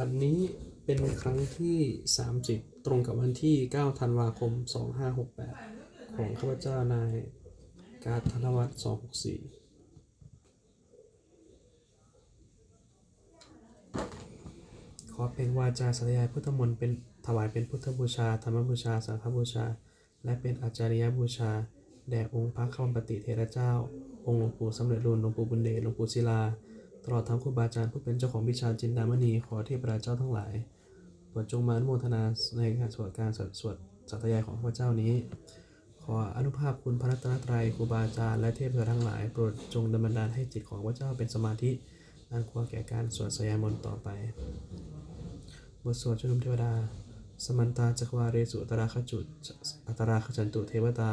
บัดนี้เป็นครั้งที่ 30 ตรงกับวันที่ 9 ธันวาคม 2568 ของข้าพเจ้านายการธนวัฒน์264ขอเป็นวาจาสัตยายพุทธมนต์เป็นถวายเป็นพุทธบูชา ธรรมบูชา สังฆบูชา และเป็นอาจาริยบูชา แด่องค์พระคัมปติเทระเจ้า องค์หลวงปู่สำเร็จรุ่นหลวงปู่บุญเดชหลวงปู่ศิลา ตลอดทั้งครูบาอาจารย์ผู้เป็นเจ้าของวิชาจินดามณีขอเทพราเจ้าทั้งหลายโปรดจงมาอนุโมทนาในการสวดการสวดสวดสัตยายของพระเจ้านี้ ขออนุภาพคุณพระรัตนตรัยครูบาอาจารย์และเทพเทวดาทั้งหลายโปรดจงดลบันดาลให้จิตของพระเจ้าเป็นสมาธิอันควรแก่การสวดสยามนต์ต่อไปบทสวดชุนุมเทวดา สมันตาจักวาเรสุอัตราขจุอัตราขจันตุเทวตา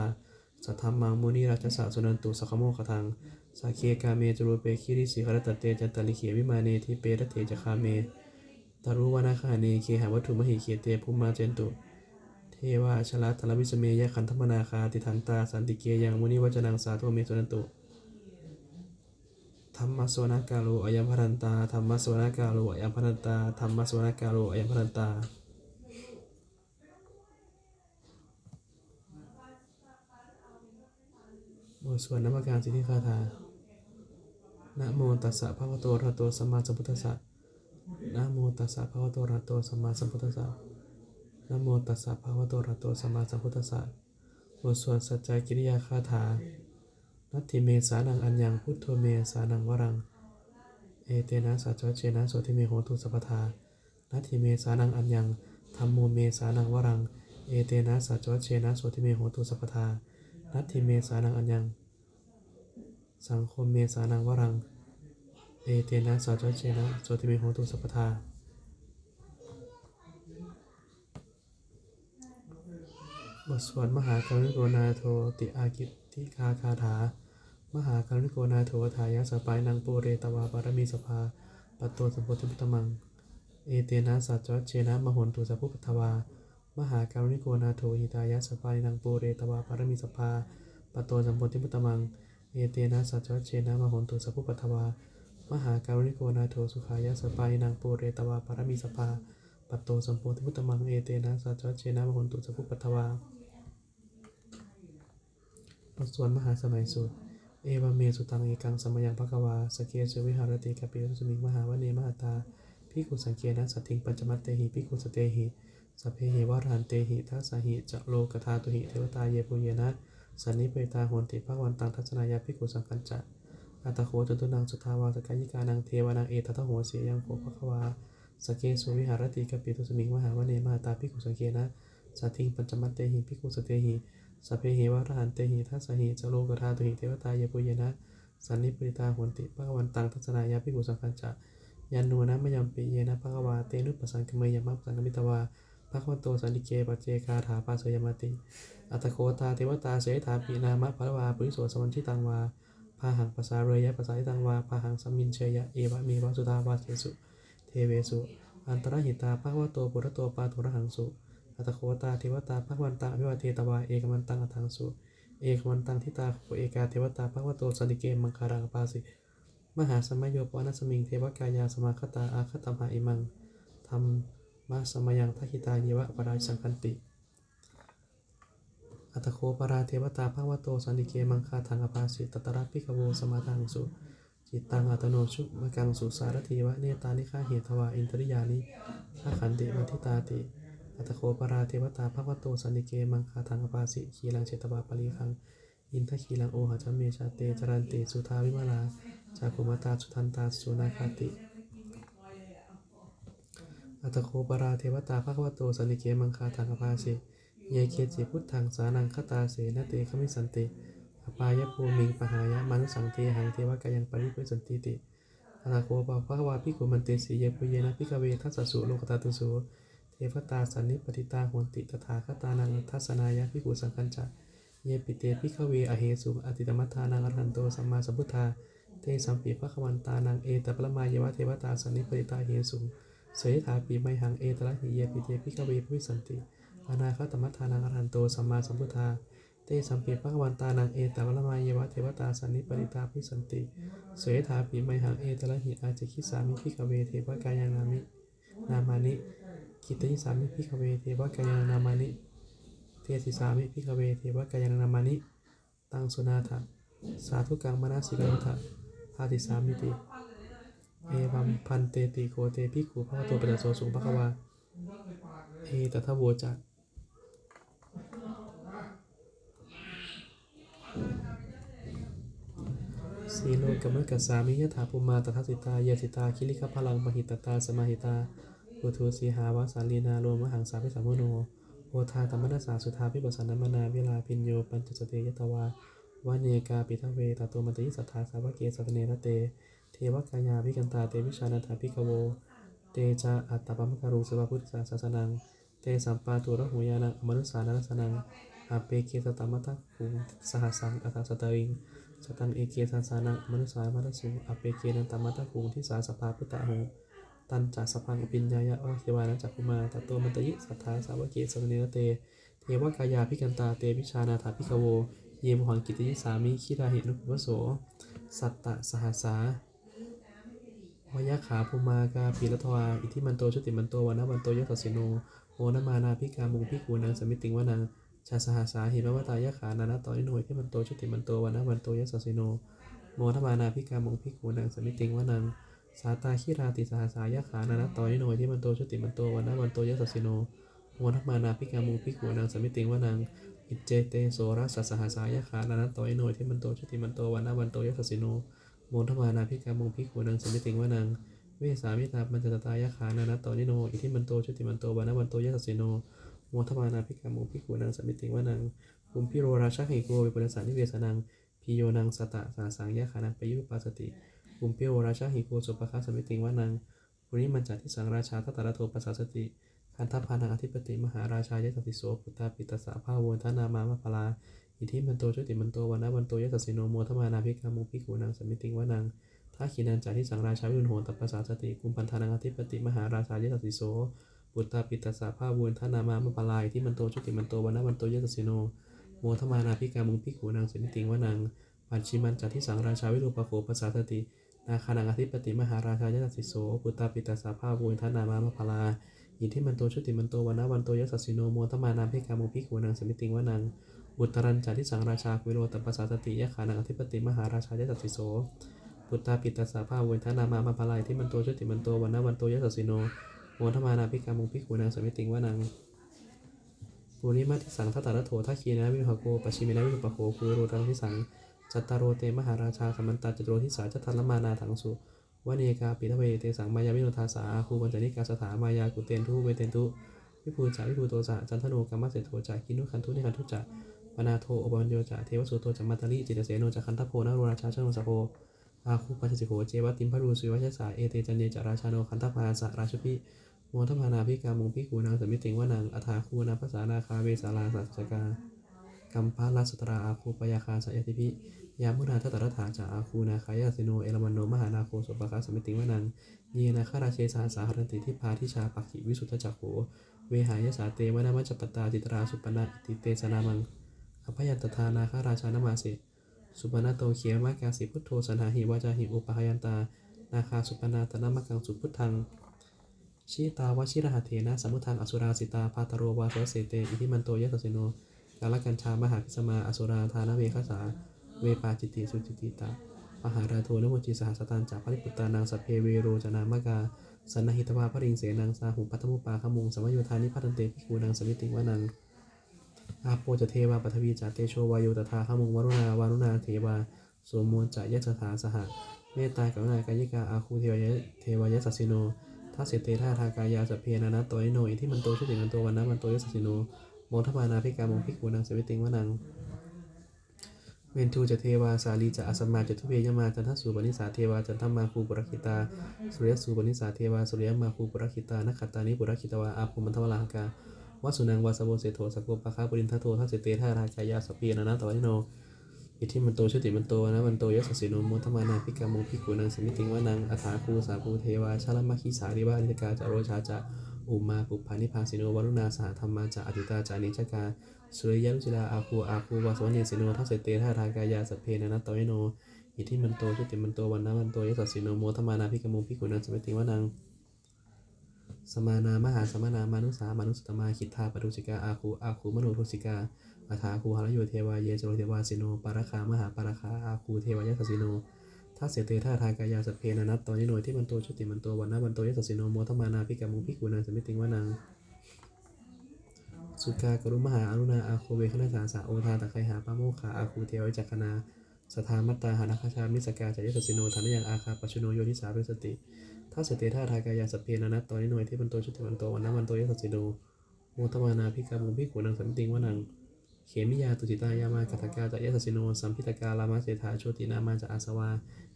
สัทธรรมังมุนีราชสะสุนันตุสัคขโมขทัง สาเคกาเมจรูเปคิริสิขรตเตจันตลิเขวิมาเนทิเปรเทจคาเมตารุวนาคาเนเคหาวัตถุมหิเขเตภูมาเจนตุ เทวาชลัตลวิสเมยคันธมนาคาติทันตาสันติเกยังมุนิวัจนังสาธุเมสุนันตุธรรมสวนากาโลอยัมพรันตาธรรมสวนากาโลอยัมพรันตาธรรมสวนากาโลอยัมพรันตาบทสวดนมัการสิทธิคาถา นะโมตัสสะภะคะวะโตอะระหะโตสัมมาสัมพุทธัสสะนะโมตัสสะภะคะวะโตอะระหะโตสัมมาสัมพุทธัสสะนะโมตัสสะภะคะวะโตอะระหะโตสัมมาสัมพุทธัสสะบทสวดสัจจกิริยาคาถานัตถิเมสานังอัญญังพุทโธเมสานังวรัง เอเตนะสัจจเจนะโสติเมโหตุสัพพทานัตถิเมสานังอัญญังธัมโมเมสานังวรัง เอเตนะสัจจเจนะโสติเมโหตุสัพพทานัตถิเมสานังอัญญัง สังคมเมสานังวรัง เอเตนะสัจจเจนะโสติเมโหตุสัพพทาบทสวดมหากรุณโกนาโทติอากิติคาคาถา มหากรุณโกนาโททายาสปายนางปูเรตวาปารมีสภาปัตโตสัมโพธิพุตตมัง เอเตนะสัจจเจนะมหนตุสัพพุปทวา มหากรุณิโกนาโทหิตายาสปายนางปูเรตวาปารมีสภาปัตโตสัมโพธิพุตตมัง เอเตนะสัจจเจนะมโหนตุสัพพุปทวามหาการุณิโกนาโทสุขายาสปายนางปูเรตวาปารมีสภาปัตโตสัมโพธิพุตตมังเอเตนะสัจจเจนะมโหนตุสัพพุปทวาบทสวดมหาสมัยสูตร เอวเมสุตังเอกังสมยังภควาสเกสุวิหารติกาปิสุมิงมหาวเนมหาตาพิกุสังเกนะสัตถิงปัญจมัตเตหิพิกุสเตหิสพเพหิวารันเตหิทัสสะหิจะโลกธาตุหิเทวตาเยปุเยนะ สันนิเปตาโหนติภควันตังทัศนายาพิกุสังคัญจะอัตโขจตุนังสุทาวาสกายิกานังเทวานังเอทัตโหเสียยังโคภควาสเกสุวิหารติกปิตุสมิงมหาวเนมาตาพิกุสังเกนะสัตถิงปัญจมัตเตหิพิกุสเตหิสพเพหิวารันเตหิทัสหิจโลกธาตุหิเทวตาเยปุเยนะสันนิปริตาโหนติภควันตังทัศนายาพิกุสังคัญจะยันนูนะมะยังปิเยนะภควาเตนุปสังกเมยมัปสังกมิตวา ภควันโตสันติเกปเจกาถาปาเสยมติ อัตโคตาเทวตาเสถาปีนามะภะวาปุริโสสมันชิตังวาพาหังภาษาเรยะภาษาทิตังวาพาหังสัมมินเชยะเอวะเมวะสุตาวาเสสุ เทเวสุอันตรหิตาภควโตปุระโตปาตุระหังสุอัตโคตาเทวตาภควันตังอภิวาเทตวาเอกมันตังอัตังสุเอกมันตังทิตาโคเอกาเทวตาภควโตสันติเกมังคารังปาสิมหาสมัยโยปวนัสมิงเทวกายาสมาคตาอาคตมหาอิมังธรร มาสมยังทัคิตาเยวะปราชังคันติ อัตโคปราเทวตาภาวโตสันติเกมังคาทังอภาสิตตระพิกโวสมาทังสุจิตตังอัตโนชุมกังสุสารทีวะเนตานิฆาเหตวาอินทริยานิทัขันติมัทิตาติอัตโคปราเทวตาภาวโตสันติเกมังคาทังอภาสิขีลังเชตวาปริคัง อินทขีลังโอหะจเมชาเตจรันติสุทาวิมาลาจากุมาตาสุทันตาสุนาคาติ อัตโคปราเทวตาภควโตสันติเกมังคาทังอภาสิเยเคจิพุทธังสานังคตาเสนเตขมิสันติอปายภูมิงปหายะมนุสังเทหังเทวกายังปริปุสันติติอัตโคปะภควาพิกุมันเตสีเยปุเยนะพิกเวทัสสสุโลกตาตุสุเทวตาสันนิปติตาโหนติตถาคตานังทัสนายะพิกุสังคัญจะเยปิเตพิกเวอเหสุอติตมัทานังอรหันโตสัมมาสัมพุทธาเตสัมปีภควันตานังเอตปรมาเยวะเทวตาสันนิปริตาเหสุ เสยถาปีไมหังเอตระหิเยปิเตพิกเวภวิสันติอนาคตมัทานังอรหันโตสัมมาสัมพุทธาเตสัมเปีภควันตานังเอตปรมาเยวะเทวตาสันนิปริตาภิสันติ เสยถาปีไมหังเอตระหิอาจิคิสามิพิกเวเทวกายังนามิ นามานิกิตติสามิพิกเวเทวกายานามานิ เทสิสามิพิกเวเทวกายานามานิ ตังสุนาถะสาธุกังมนาสิกนุทะพาติสามิติ เอวัมพันเตติโกเตภิกขุภะคะโตปิตโสสุภะคะวาเอตถะโวจักสีโลกมกัสสามิยถาภูมาตถาสิตายาสิตาคิริคพลังมหิตตาสมาหิตาปุถุสีหาวาสาลีนาโลมหังสาพิสัมโมโนโอทาธรรมนัสสาสุทาพิปัสสนมนาเวลาพินโยปัญจสเตยตวา วเนกาปิทเวตาตัวมันติสัทธาสาวเกสัตเนรเตเทวกายาวิกันตาเตวิชานาถาพิกโวเตจาอัตตาปมคารุสวะพุทธศาสนังเตสัมปาตุระหุยานังอมนุสสานัสนังอาเปเกตตมัตะคุงสหัสังอัตสตริงสตังเอเกสันสานังมนุสามัตสุอเปเกนันตมัตะคุงที่สาสภาพุตตะหงตันจักสพังอปิญญายะวะเทวานัจักคุมาตตโตมันตยิสัทธาสาวเกสวเนรเต เทวกายาพิกันตาเตวิชานาถาพิกโว เยมหังกิตยิสามิคิราหินุปวโส สัตตะสหัสาวยะขาภูมากาพีรทวาอิทิมันโตชุติมันโตวานะวันโตยะสัสสิโนโมนมานาพิกามุงพิกูนางสมิติงวานังชาสหัสาหิมวตายะขานานะต่อนิโนยที่มันโตชุติมันโตวานะวันโตยะสัสสิโนโมนมานาพิกามุงพิกูนางสมิติงวานังสาตาคิราติสหัสายะขานานะต่อนิโนยที่มันโตชุติมันโตวานะวันโตยะสัสสิโนโมนมานาพิกามุงพิกูนางสมิติงวานัง อิเจเตโสรัสสหัสายะขานานะต่อนิโนยที่มันโตชุติมันโตวานะวันโตยะสัสสิโนโมนมานาพิกามุงพิกูนางสมิติงวานังเวสามิตาปัญจตตายะขานานัตโตนิโนอิทิมันโตชุติมันโตวานะวันโตยะสสสิโนโมทวานาภิกามุภิขุนังสมิติงวานังภูมิพิโรราชาหิโกวิปุรสานิเวสนังพิโยนังสตะสาสังยะขานังปยุปปัสติภูมิพิโรราชาหิโกสุปะคาสมิติงวานังปุริมันจัตทิสังราชาทัตตระโทปัสสติ คันทพานังอธิปติมหาราชายะสติโสปุตตาปิตสสะภาวนทนามามะพลาอิทิมันโตชุติมันโตวานะวันโตยะสสสิโนโมทวานาภิกขามุภิกขุนังสมิติงวานังท้าขีนันจาที่สังราชาวิรุณโหตัปปสาสติกุมพันธานังอธิปติมหาราชายสสสิโสบุตตาปิตสาภาวนทนามามะปลายที่มันโตชุติมันโตวันนวันโตยสสสิโนโมทมานาพิกามุงพิขูนางสุนิติงวนังปัจฉิมันจาที่สังราชาวิรุปโขปสาสตินาคานังอธิปติมหาราชายสสสิโสบุตตาปิตสาภาวนทนามามะปลา อิที่มันโตชุติมันโตวันนวันโตยสสสิโนโมทมานาพิกามุงพิขูนางสุนิติงวนังบุตรันจาที่สังราชาวิโรตัปปสาสติยะขานังอธิปติมหาราชายสสสิโสพุทธาปิตาสาภาเวทนามามาปลายที่มันโตชุติมันโตวันนาวันโตยสสสิโนโมทมานาพิกามุงพิกูนางสมิติงวานังปุริมาทิสังทัตตระโถทัคีนะวิภโกปชิมินะวิปโคคุโรตังทิสังจัตตารโรเตมหาราชาสมันตาจตุโรทิสาจัตทันละมานาถังสุ วเนกาปิทเวเตสังมายาวิโนทาสาคูปัญจนิกาสถามายากุเตนทุเวเตนทุวิภูจาวิภูโตจะจันทโนกรรมเสโทจะกินุขันทุนิขันทุจะปนาโทอปัญโยจะเทวสุโตจะมัตตลิจิตเสโนจะคันทโพนโรราชาชโนสโพอาคูปัญจสิโขเจวติมพรูสุวัชสาเอเตจันเยจาราชาโนคันทพาสะราชพิโมทพานาพิกามุงพิกูนางสมิติงวานางอัฐาคูนาภาษานาคาเวสาลาสัจกากัมพาลาสตราอาคูปยาคาสยติพิ ยามุนาทัตตรถาจาอาคูนาคายาสิโน เอลมันโน มหานาโคสุปคาสมิติวนางเยนาคาราเชสาสาหรันติทิพาทิชาปักขิวิสุทธจักโขเวหายสาเตวนามัจจปตาจิตราสุปนาอิติเตสนามังอภยันตทานาคาราชานามาเสสุปนาโตเขียมากาสิพุทโธสันหาหิวาจาหิอุปหายันตา นาคาสุปนาตนามกังสุพุทธังชีตาวชิรหเถนะสมุทังอสุราสิตาพาตโรวาสเสเตอิทิมันโตยะสสิโนกาลกัญชามหาพิสมาอสุราธานเวคสา เวปาจิตติสุจิติตามหาราโทนโมจิสหสตันจากพริปุตตานังสัพเพเวโรจนามกาสันนหิตวาพระริงเสนังสาหุปัตมุปาขมุงสมโยธานิพัตันเตพิคูนังสมิติวานังอาโปจะเทวาปทวีจะเตโชวายโยตถาขมุงวรุณาวารุณาเทวาโสมมนจะยะสถาสหะเมตตากรุณากายิกาอาคูเทวยะเทวายะสัสสิโนทัสเสเตท่าทากายาสัพเพนานะโตยโนอิที่มันโตชุติมันโตวันนะมันโตยะสัสสิโนโมทปานาภิกามงพิกูนังสวิติงวนัง เวนทูจะเทวาสาลีจะอสมมาจะทุเวยมาจันทสูปนิสาเทวาจันทมาคูปุรคิตาสุริยสูปนิสาเทวาสุริยมาคูปุรคิตานักขัตานิปุรคิตวาอาภูมันทวลาหกาวัสสุนังวาสโบเสโทสกโกปะคาปุรินทโททัสเสเตทารากายาสพเปียนะนะตวิโนอิทิมันโตชุติมันโตนะมันโตยสสิโนโมทมานาพิกามุพิกุนังสมิติงวานังอัฐาคูสาภูเทวาชาลมัคคีสาริวานิกาจาโรชาจะ อุมาปุพานิพาสิโนวรุณาสหธรรมาจะอติตาจานิชกาสุริยลุจิลาอาคูอาคูวาสวเนสิโนทัสเสเตท่ารากายาสพเพนะนะตวิโนอิทิมันโตชุติมันโตวันนะมันโตยสสสิโนโมทมานาพิกามุพิกุนังสมิติวานังสมานามหาสมานามานุสามานุสตมาคิทธาปรุสิกาอาคูอาคูมโนทุสิกาอาถาคูหารโยเทวาเยจโรเทวาสิโนปาราคามหาปาราคาอาคูเทวายสัสสิโน ทัสเสเตท่าทากายาสพเพนานัตตอนนิโนที่มันโตชุติมันโตวันนะวันโตยสัสสิโนโมทมานาพิกามุพิกุณาสมิติงวานังสุกากรุมหาอนุนาอาโคเวคณสาสาโอทาตะไคหาปะโมขาอาคูเทวจักขณาสถามัตตาหานาคาชามิสกาจายสสิโนธานยังอาคาปัชโนโยนิสาเวสติถ้าสเตธาทากายาสพเพนานัตตอนนิโนที่มันโตชุติมันโตวันนะวันโตยสัสสิโนโมทมานาพิกามุพิกุณังสัมติงวานัง เขมิยาตุจิตายามากัตกาจะยสสิโนสัมพิตกาลามาเสถาโชตินามาจะอาสวา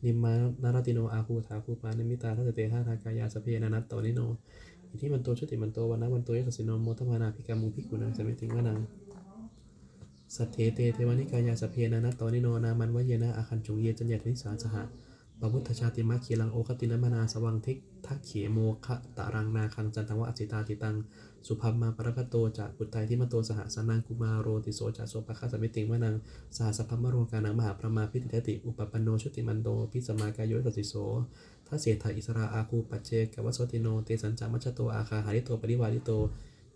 นิมมานารติโนอาคูถาคูปานิมิตาทัสเตหาทากายาสเพนานัตโตนิโนอิทิมันโตชุติมันโตวันนะวันโตยสสิโนโมทมานาพิกามุพิกุณังสมิติงวานังสัทเทเตเทวานิกายาสเพนานัตโตนิโนนามันวเยนะอาคันจงเยจัญญาทิสาสหะ ปพุทธชาติมาคีลังโอคตินมนาสวังทิกทักเขโมคะตะรังนาคังจันทวะอสิตาติตัง สุภัมมาปรพัตโตจากุตไตทิมโตสหสนังกุมาโรติโสจากโสปะคาสมิติงวนังสหสพัมมโรกานังมหาประมาพิติเทติ อุปปันโนชุติมันโตพิสมากายโยสติโสทัสเสถาอิสราอาคูปัจเจกวัสสติโนเตสัญจามัชโตอาคาหาริโตปริวาริโต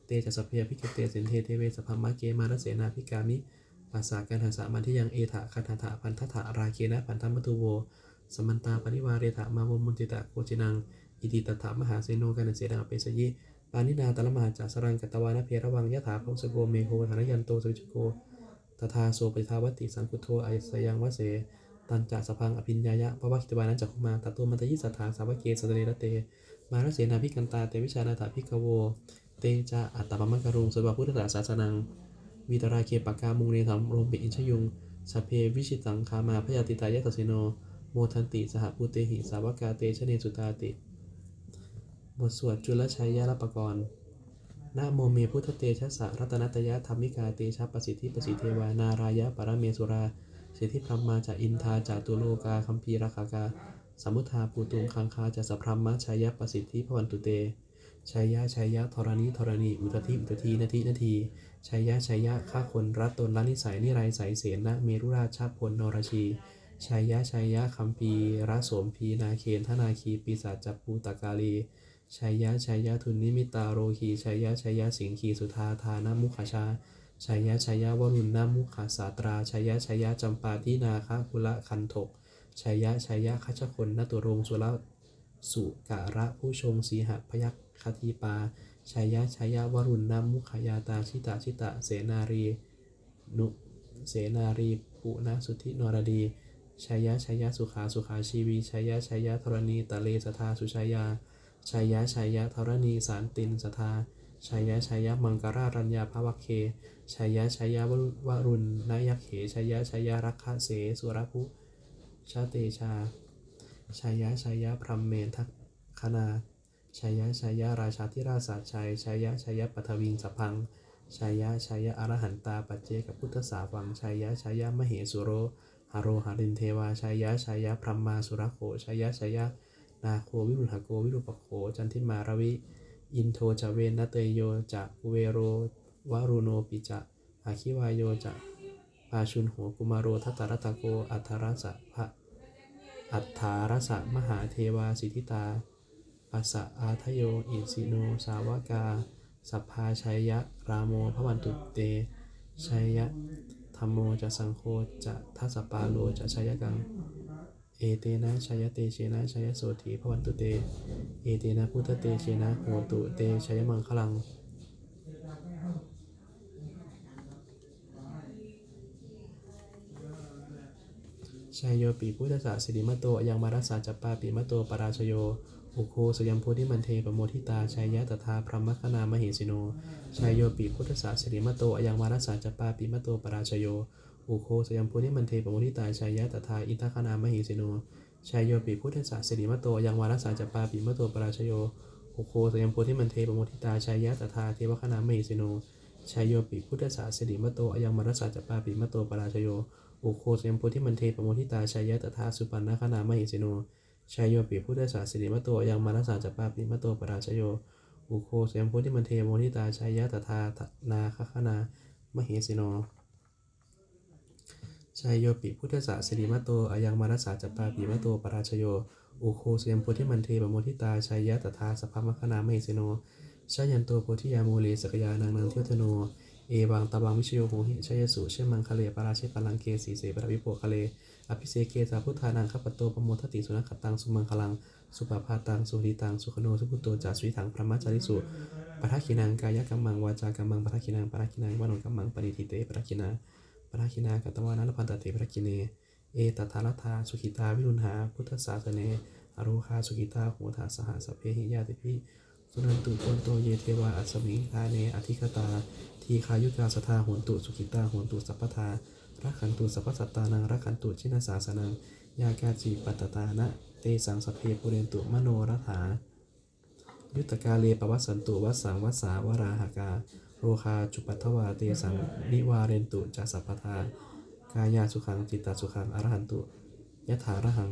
เตจัสสพเพพิกเตสินเทเทเวสพัมมะเกมารเสนาพิกามิปัสสากันหาสามันที่ยังเอถะคันธถาพันธถาราเคนะพันธมัตุโว สมันตาปริวาเรถามาวมุนติตะโกจินัง อิติตถามหาเสโนกันเสดังเปสยิปานินาตละมหาจัสรังกัตวานะเพระวังยะถาพงสโกเมโหธานยันโตสุจโกตถาโสปทาวติสังคุโทอายสยังวเสตันจะสพังอภิญญายะพระวัคิตวานันจักขุมาตตุมันตยิสัทธาสาวเกสตเรรเต มารเสนาพิกันตาเตวิชานาถาพิกโว เตจะอัตตปมังกรุงสวาพุทธศาสนังวิตราเคปกามุงเนธรรมโรมปิอินชยุงสเพวิชิตังคามาพยาติตายะตสิโน โมทันติ สหภูเตหิ สาวกาเตชเนสุตาติ บทสวดจุลชัยยะรปกรณ์นะโมเมพุทธเตชะสะรัตนัตยะธรรมิกาเตชะประสิทธิประสิทธิเทวานารายะปรเมสุราสิทธิพรหมมาจากอินทาจากตุโลกาคัมภีราคากา สมุทธาปูตุงคังคาจากสัพพรหมชายะประสิทธิพวันตุเตชัยยะชัยยะธรณีธรณีอุตติอุตทีนาทีนาทีชัยยะชัยยะฆ่าคนรัตตนละนิสัยนิไรใสเสนะเมรุราชาพลนรชี ชัยยะชัยยะคัมภีระโสมพีนาเคนทนาคีปีศาจจัปูตากาลีชัยยะชัยยะทุนนิมิตาโรหีชัยยะชัยยะสิงคีสุธาทานามุขชาชัยยะชัยยะวรุณนามุขาสาตราชัยยะชัยยะจำปาทินาคะกุละคันถกชัยยะชัยยะคัชคนนตุรงสุรสุการะผู้ชงสีหพยัคคทีปาชัยยะชัยยะวรุณนามุขยาตาชิตาชิตะเสนารีนุเสนารีปุณสุธินรดี ชัยยะชัยยะสุขาสุขาชีวีชัยยะชัยยะธรณีตะเลสทาสุชัยาชัยยะชัยยะธรณีสารตินสทาชัยยะชัยยะมังกรารัญญาภวัคเคชัยยะชัยยะวรุรุณนายักเขชัยยะชัยยะรักขะเสสุรภุชาเตชาชัยยะชัยยะพรหมเมนทักคณาชัยยะชัยยะราชาธิราชาชัยชัยยะชัยยะปัทวิงสพังชัยยะชัยยะอรหันตาปัจเจกพุทธสาวังชัยยะชัยยะมเหสุโร หโรหารินเทวาชัยยะชัยยะพรหมมาสุรโขชัยยะชัยยะ นาโควิรุณหโกวิรุปโข จันทิมารวิ อินโทจเวนนเตโยจะเวโรวารุโนปิจะอาคิวายโยจะปาชุนโหกุมารโรทัตตรัตโก อัทธรสะพะอัฏฐารสะมหาเทวาสิทธิตาปัสะอาทโยอิสิโน สาวกา สัพพาชัยยะ รามโมพระวันตุเตชัยยะ รรมโมจะสังโฆจะทัสปาโลจะชัยกัง เอเตนะชายเตเชนะชายโสถีพวันตุเต เอเตนะพุทธเตเชนะโหตุเตชยมังคลังชัยโยปีพุทธศาสิริมโตยังมารัสสาจัปปาปีมโตปราชโย อุโคสยามโพธิมันเทปโมทิตาชัยยะตถาพรหมคณามเหสิโนชัยโยปีพุทธศาสริมโตอยังมารัสสาจปาปีมโตปราชโย อุโคสยามโพธิมันเทปโมทิตาชัยยะตถาอินทคณามเหสิโนชัยโยปีพุทธศาสริมตโตยังวารัสสาจปาปีมโตปราชโย อุโคสยามโพธิมันเทปโมทิตาชัยยะตถาเทวคณามเหสิโนชัยโยปีพุทธศาสริมตโตยังวารัสสาจปาปีมโตปราชโย อุโคสยามโพธิมันเทปโมทิตาชัยยะตถาสุปันนคณามเหสิโน ชัยโยปีพุทธศาสิริมตโตยังมารัสสาจัปปาปีมตโตปราชโยอุโคสยามโพธิมันเทโมทิตาชัยยะตถานาคคณามเหสิโนชัยโยปิพุทธศาสิริมตโตอายังมารัสสาจัปปาปิมตโตปราชโยอุโคเสียมโพธิมันเทปโมทิตาชัยยะตถาสภมัคคณามหิสิโนชายันโตโพธิยาโมเลสกยานางนางเทวทโน เอวังตาบังวิชโยโหหิชยสุเชมังคะเลปราชิปลังเกสีเสปรวิโปคะเลอภิเศเกสาพุทธานังขปโตปโมทติสุนัขตังสุมังคลังสุปาพาตังสุริตังสุขโนสุพุตโตจาสุวิถังพระมัจจาริสุปทักขินังกายกัมมังวาจากัมมังปทักขินังปทักขินังวโนกัมมังปณิทิเตปทักขินาปทักขินากัตวานันพันตเตปทักขิเนเอตถานัทธาสุขิตาวิรุณหาพุทธศาสเนอโรคาสุขิตาโหทาสหสเพหิยาติพิ สุนันตุโกนโตเยเทวาอัสมิงคาเนอธิคตา ทีคายุกาสทาโหนตุสุขิตาโหนตุสัพพทารักขันตุสัพพสัตตานังรักขันตุชินาสาสนังยากาจีปัตตานะ เตสังสเพปุเรนตุมโนรถายุตกาเลปวัสสันตุวัสสังวัสสาวราหากา โรคาจุปัทวาเตสังนิวาเรนตุจัสสัพพทากายาสุขังจิตตสุขังอรหันตุยะถาระหัง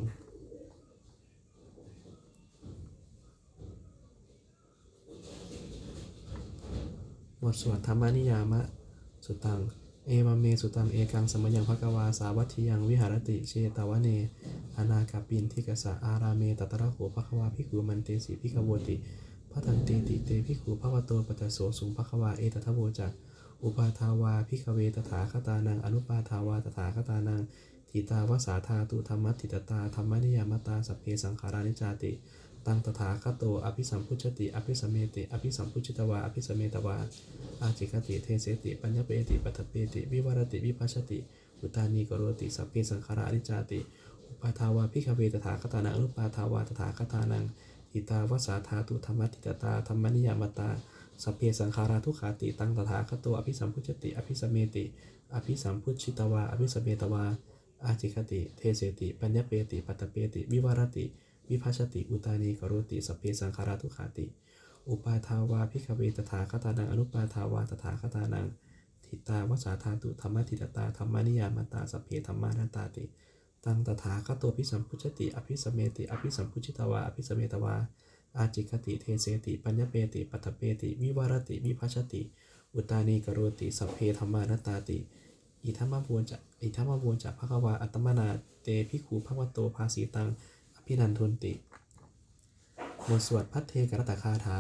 บทสวดธรรมนิยามะ สุตัง เอวเมสุตัง เอกังสมยังภกวา สาวัตถิยังวิหารติ เชตวเน อนาคาปินทิกสะอาราเมตตระโหภควาภิขุมันเตสีภิขโวติพัทันติติเตภิขุภวโตปัจจโสสุงภควาเอตทะโวจักอุปาทาวาภิกขเวตถาคตานัง อนุปาทาวาตถาคตานังทิตาวสาธาตุธรรมติตตาธรรมนิยามตาสัพเพสังขารานิจาติ ตังตถาคตโต อภิสัมพุชติ อภิสัมเมติ อภิสัมพุชิตวา อภิสัมเมตวา อาจิกติ เทเสติ ปัญญเปติ ปัตถเปติ วิวรติ วิภัชติ อุตานีกโรติ สัพเพสังขารานิจาติ อุปาทาวาพิกขเวตถาคตานังอนุปาทาวาตถาคตานัง อิตาวสาธาตุธรรมติตตาธรรมนิยามตา สัพเพสังขาราทุขาติ ตังตถาคตโต อภิสัมพุชติ อภิสัมเมติ อภิสัมพุชิตวา อภิสัมเมตวา อาจิคติ เทเสติ ปัญญเปติ ปัตตเปติ วิวรติ วิภัชติ อุตานีกโรติสัพเพสังขาราทุขาติ อุปาทาวาพิกเวตถาคตานังอนุปาทาวาตถาคตานังทิตาวสาธาตุธรรมทิตตาธรรมนิยามตาสัพเพธรรมานันตาติตังตถาคตโตพิสัมพุชติ อภิสเมติ อภิสัมพุชิตวา อภิสเมตวา อาจิคติ เทเสติ ปัญญเปติ ปัตถเปติ วิวารติ วิภัชติ อุตานีกโรติ สัพเพธรรมานันตาติ อิทัมมาบูญจะอิทัมมาบูญจะภควา อัตมนา เตภิกขุภควโต ภาสีตัง อภินันทุนติบทสวดพัทเทกรตคาถา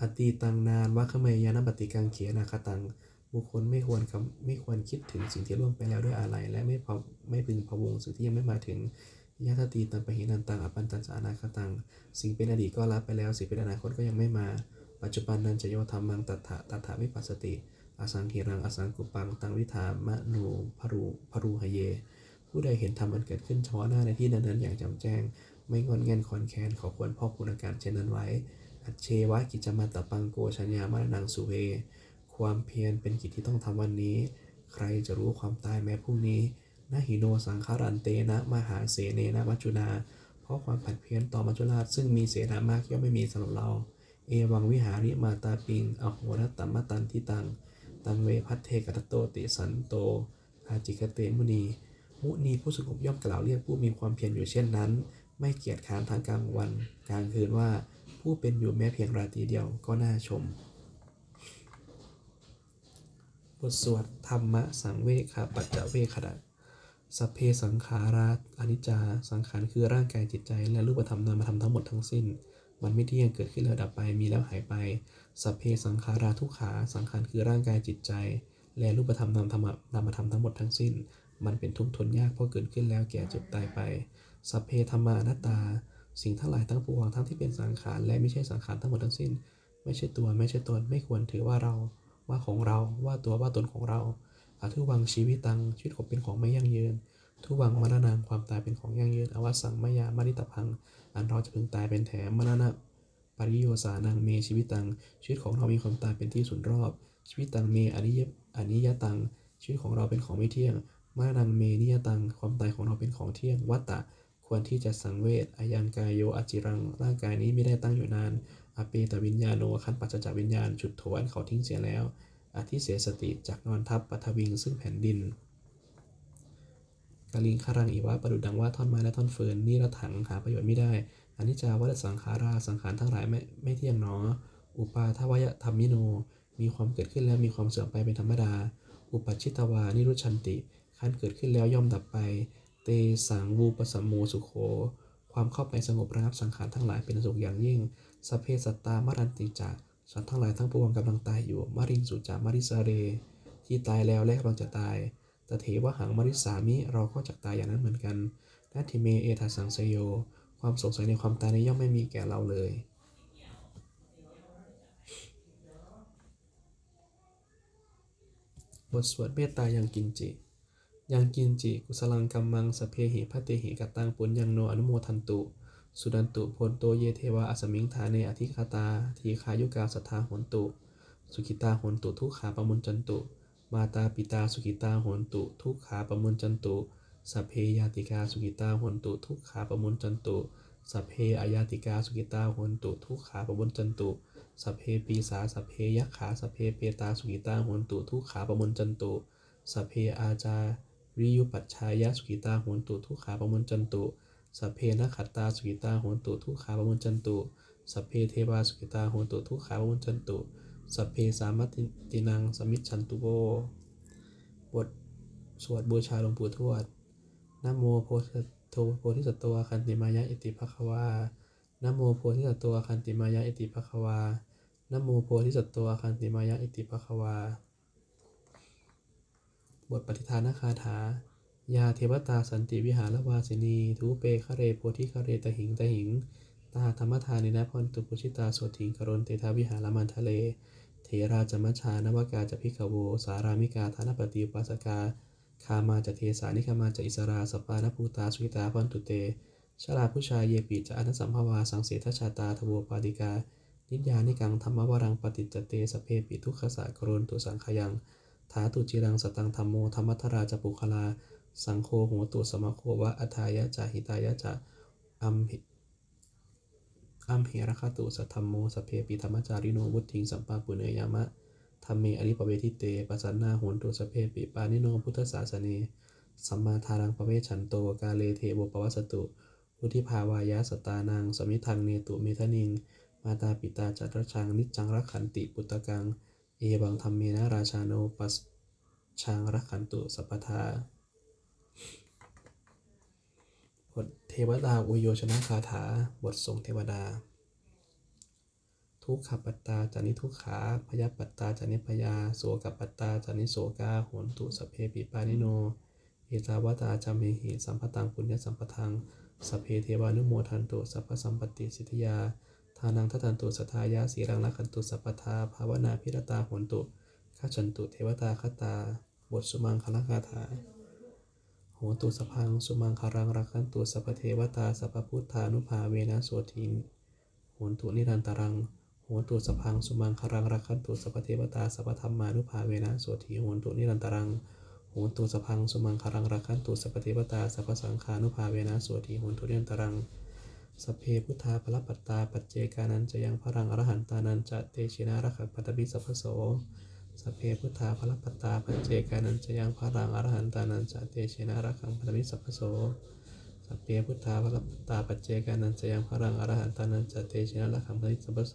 อตีตังนานวัคเมยานปฏิกังเขียนาคตัง บุคคลไม่ควรคำไม่ควรคิดถึงสิ่งที่ล่วงไปแล้วด้วยอะไร และไม่พอไม่พึงพะวงสิ่งที่ยังไม่มาถึงยะทตีตังปะหินันตังอปันตันสานาคตัง สิ่งเป็นอดีตก็รับไปแล้ว สิ่งเป็นอนาคตก็ยังไม่มา ปัจจุบันนั้นจะโยธรรมังตัถะตัถะวิปัสสติ อสังขีรังอสังกุปังตังวิธามะโนพรูพรูหเย ผู้ใดเห็นธรรมอันเกิดขึ้นเฉพาะหน้าในที่นั้นๆอย่างแจ่มแจ้ง ไม่งอนแงนคอนแคนขอควรพ่อคุณอาการเช่นนั้นไว้ อัจเชวะกิจมาตปังโกชัญญามะนังสุเว ความเพียรเป็นกิจที่ต้องทำวันนี้ ใครจะรู้ความตายแม้พรุ่งนี้นาหิโนสังขารันเตนะมหาเสเนนะมัจจุนา เพราะความผัดเพี้ยนต่อมัจจุราชซึ่งมีเสนามากย่อมไม่มีสำหรับเรา เอวังวิหาริมาตาปิงอโหรตัมมตันทิตัง ตังเวพัทเทกัตโตติสันโตอาจิกเตมุนี มุนีผู้สงบย่อมกล่าวเรียกผู้มีความเพียรอยู่เช่นนั้น ไม่เกียจค้านทางกลางวันกลางคืนว่าผู้เป็นอยู่แม้เพียงราตรีเดียวก็น่าชม บทสวดธรรมะสังเวคาปัจจเวคดะสัพเพสังขาราอนิจจา สังขารคือร่างกายจิตใจ และรูปธรรมนามธรรมทั้งหมดทั้งสิ้น มันไม่เที่ยงเกิดขึ้นแล้วดับไปมีแล้วหายไปสัพเพสังขาราทุกขา สังขารคือร่างกายจิตใจ และรูปธรรมนามธรรมนามธรรมทั้งหมดทั้งสิ้น มันเป็นทุกข์ทนยากเพราะเกิดขึ้นแล้วแก่เจ็บตายไป สัพเพธรรมานัตตา สิ่งทั้งหลายทั้งปวงทั้งที่เป็นสังขารและไม่ใช่สังขารทั้งหมดทั้งสิ้น ไม่ใช่ตัวไม่ใช่ตนไม่ควรถือว่าเรา ว่าของเราว่าตัวว่าตนของเราอาทุวังชีวิตตังชีวิตของเป็นของไม่ยั่งยืน ทุวังมรณะความตายเป็นของยั่งยืนอวสังมายามริตพัง อันเราจะพึงตายเป็นแถมมรณะปริโยสานังเมชีวิตตังชีวิตของเรามีความตายเป็นที่สุดรอบ ชีวิตตังเมอนิยอนิยตังชีวิตของเราเป็นของไม่เที่ยง มรังเมนิยตัง ความตายของเราเป็นของเที่ยง วัตตะ ควรที่จะสังเวชอายังกายโยอจิรัง ร่างกายนี้ไม่ได้ตั้งอยู่นานอเปตวิญญาโนคันปัจจจวิญญาณ จุดโถอันเขาทิ้งเสียแล้ว อธิเสสติจากนอนทับปัทวิงซึ่งแผ่นดินกาลิงคารังอีวะประดุดดังว่าท่อนไม้และท่อนเฟิร์นนี่ระถังหาประโยชน์ไม่ได้อนิจจาวัฏสังขาราสังขารทั้งหลายไม่ไม่เที่ยงหนอ อุปาทวยธรรมิโน มีความเกิดขึ้นแล้วมีความเสื่อมไปเป็นธรรมดา อุปัชชิตวานิรุชันติ ขั้นเกิดขึ้นแล้วย่อมดับไป เตสังวูปสัมโมสุโขความเข้าไปสงบระงับสังขารทั้งหลายเป็นสุขอย่างยิ่งสเพสัตตามรันติจาสัตว์ทั้งหลายทั้งปวงกำลังตายอยู่มาริงสุจามาริสาเร ที่ตายแล้วและกำลังจะตายตเถวหังมาริสามิเราก็จะตายอย่างนั้นเหมือนกันนัติเมเอทัสสังสยโย ความสงสัยในความตายนี้ย่อมไม่มีแก่เราเลย บทสวดเมตตายังกินจิ ยังกินจิกุสลังกัมมังสพเพหิพัตเตหิกตังปุญญังโนอนุโมทันตุ สุดันตุพนโตเยเทวาอสมิงฐาเนอธิคาตา ทีคายุกาสัทธาหนตุ สุขิตาหนตุทุกขาปมุนจันตุ มาตาปิตาสุขิตาหนตุ ทุกขาปมุนจันตุสัพเพยาติกาสุขิตาหนตุทุกขาปมุนจันตุสัพเพอายาติกาสุขิตาหนตุทุกขาปมุนจันตุสัพเพปีสาสัพเพยักขาสัพเพเปตาสุขิตาหนตุทุกขาปมุนจันตุสัพเพอาจา ริยุปัชชายสุขิตาโหนตุทุกขาปมุนจันตุสัพเพนักขัตตาสุขิตาโหนตุทุกขาปมุนจันตุสัพเพเทวาสุขิตาโหนตุทุกขาปมุนจันตุสัพเพสามัตตินังสมิจฉันตุโวบทสวดบูชาหลวงปู่ทวดนโมโพธิโทโพธิสัตวคันติมายะอิติภควานโมโพธิสัตวคันติมายะอิติภควานโมโพธิสัตวคันติมายะอิติภควา บทปฏิทานคาถา ยาเทวตาสันติวิหารวาสินี ทูเปคะเรโพธิคะเรตหิงตหิง ตาธรรมทานินะพนตุปุชิตาโสถิงกรณเตทาวิหารมันทะเลเถราจมัชานวกาจพิกโว สารามิกาธนปฏิปัสกาคามาจะเทสานิคามาจะอิสราสปานภูตาสุวิตาพันตุเต ชลาผู้ชายเยปีจะอนัสัมภวาสังเสทชาตาทวปาติกา นิยานิกังธรรมวรังปฏิจเตสเพปิทุขสะกรณตุสังขยัง ถาตุจิรังสตังธรรมโมธรรมัทราจะปุคลา สังโฆโหตุสมะโควะอัทายะจาหิตายะจะอัมหิอัมเหรคตุสัทธรรมโมสพเพปิธรรมจาริโนวุติงสัมปาปุเนยามะธรรมเมอริปเวทิเตปัสสนาโหนตุสพเพปิปานิโนพุทธศาสเนสัมมาทารังปะเวชันโตกาเลเทโวปวัสตุอุทิภาวายะสตานังสมิทังเนตุเมทนิง มาตาปิตาจัตรชังนิจจังรักขันติปุตตะกัง เอวังธรรมเมนะราชาโนปัสชังรักขันตุสัพพทาบทเทวดาอุโยชนะคาถา บททรงเทวดา ทุกขปัตตาจานิทุกขา พยาปัตตาจานิพยา โสกปัตตาจานิโสกาโหนตุสเพปิปานิโน เอตาวตาจามเมหิสัมปตังปุญญสัมปทังสเพเทวานุโมทันตุสัพพสัมปติสิทธิยา ทานังทัตันตุสทายาสีรังลักขันตุสัพพทาภาวนาพิรตาหนตุข้าฉันตุเทวตาคตา บทสุมังคลคาถาโหตุสพังสุมังคารังรักขันตุสัพพเทวตาสัพพพุทธานุภาเวนะโสทินโหนตุนิรันตรังโหตุสพังสุมังคารังรักขันตุสัพพเทวตาสัพพธรรมานุภาเวนะโสทิโหนตุนิรันตรังโหตุสพังสุมังคารังรักขันตุสัพพเทวตาสัพพสังฆานุภาเวนะโสทิโหนตุนิรันตรัง สัพเพพุทธาพลปัตตา ปัจเจกานันจะยังพรังอรหันตานันจะเตชินารักขปัตตบิสัพพโสสัพเพพุทธาพลปัตตา ปัจเจกานันจะยังพรังอรหันตานันจะเตชินารักขังปัตตบิสัพพโสสัพเพพุทธาพลปัตตา ปัจเจกานันจะยังพรังอรหันตานันจะเตชินารักขังปัตตบิสัพพโส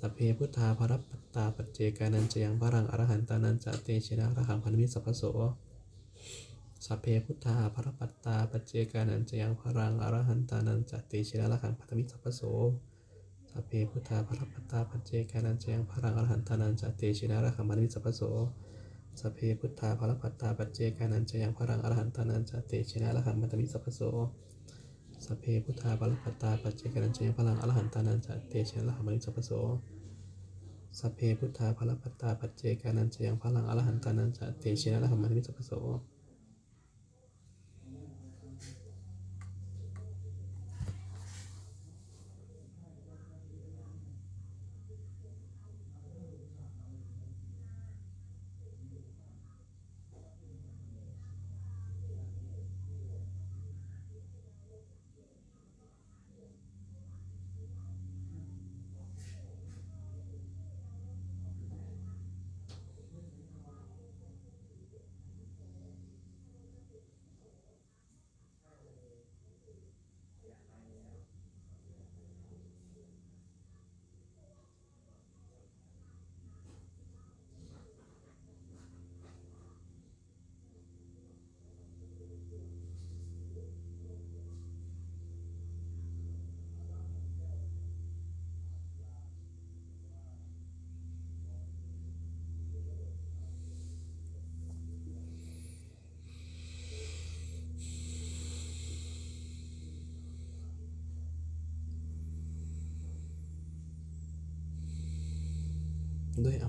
สัพเพพุทธาพลปัตตาปัจเจกานันจะยังพรังอรหันตานันจะเตชินารักขังปัตบิสัพพโส สัพเพพุทธาภรปัตตา ปัจเจกานันจยังพรังอรหันตานันจะเตชินะละขังพัทมิสัพพโสสัพเพพุทธาภรปัตตา ปัจเจกานันจยังพรังอรหันตานันจะเตชินะละขังพัทมิสัพพโสสัพเพพุทธาภรปัตตา ปัจเจกานันจยังพรังอรหันตานันจะเตชินะละขังพัทมิสัพพโสสัพเพพุทธาภรปัตตา ปัจเจกานันจยังพรังอรหันตานันจะเตชินะละขังพัทมิสัพพโสสัพเพพุทธาภรปัตตา ปัจเจกานันจยังพลังอรหันตานันจะเตชินะละขัมมันิสัพโส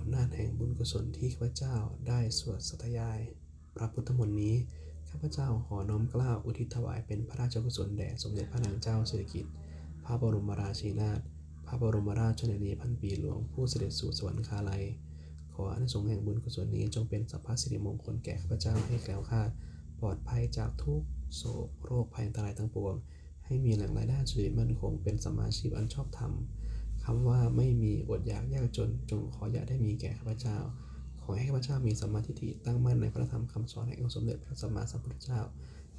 ำนาจแห่งบุญกุศลที่ข้าพเจ้าได้สวดสัตยาย พระพุทธมนต์นี้ ข้าพเจ้าขอน้อมกล้าอุทิศถวายเป็นพระราชกุศลแด่สมเด็จพระนางเจ้าสิริกิติ์พระบรมราชินีนาถพระบรมราชชนนีพันปีหลวงผู้เสด็จสู่สวรรคาลัย ขออานิสงส์แห่งบุญกุศลนี้จงเป็นสัพพสิริมงคลแก่ข้าพเจ้าให้แคล้วคลาดปลอดภัยจากทุกโศกโรคภัยอันตรายทั้งปวง ให้มีแหล่งรายได้สุริมั่นคงเป็นสมมาชีพอันชอบธรรม คำว่าไม่มีอดอยากยากจนจงขออย่าได้มีแก่ข้าพเจ้า ขอให้ข้าพเจ้ามีสัมมาทิฏฐิตั้งมั่นในพระธรรมคำสอนแห่งองค์สมเด็จพระสัมมาสัมพุทธเจ้า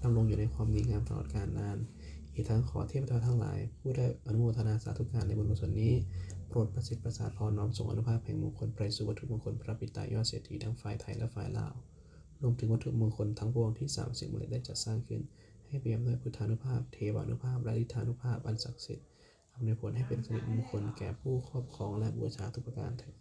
ดำรงอยู่ในความดีงามตลอดกาลนาน อีกทั้งขอเทพเจ้าทั้งหลาย ผู้ได้อนุโมทนาสาธุการในบุญกุศลนี้ โปรดประสิทธิ์ประสาทพรน้อมส่งอนุภาพแห่งมงคลไปสู่วัตถุมงคลพระปิตายอดเศรษฐีทั้งฝ่ายไทยและฝ่ายลาว รวมถึงวัตถุมงคลทั้งปวงที่สามสิ่งมูลได้จัดสร้างขึ้น ให้เปี่ยมด้วยพุทธานุภาพ เทวานุภาพและฤทธานุภาพอันศักดิ์สิทธิ์ ทำนผลให้เป็นสิริมงคลแก่ผู้ครอบครองและบูชาทุกประการเถิด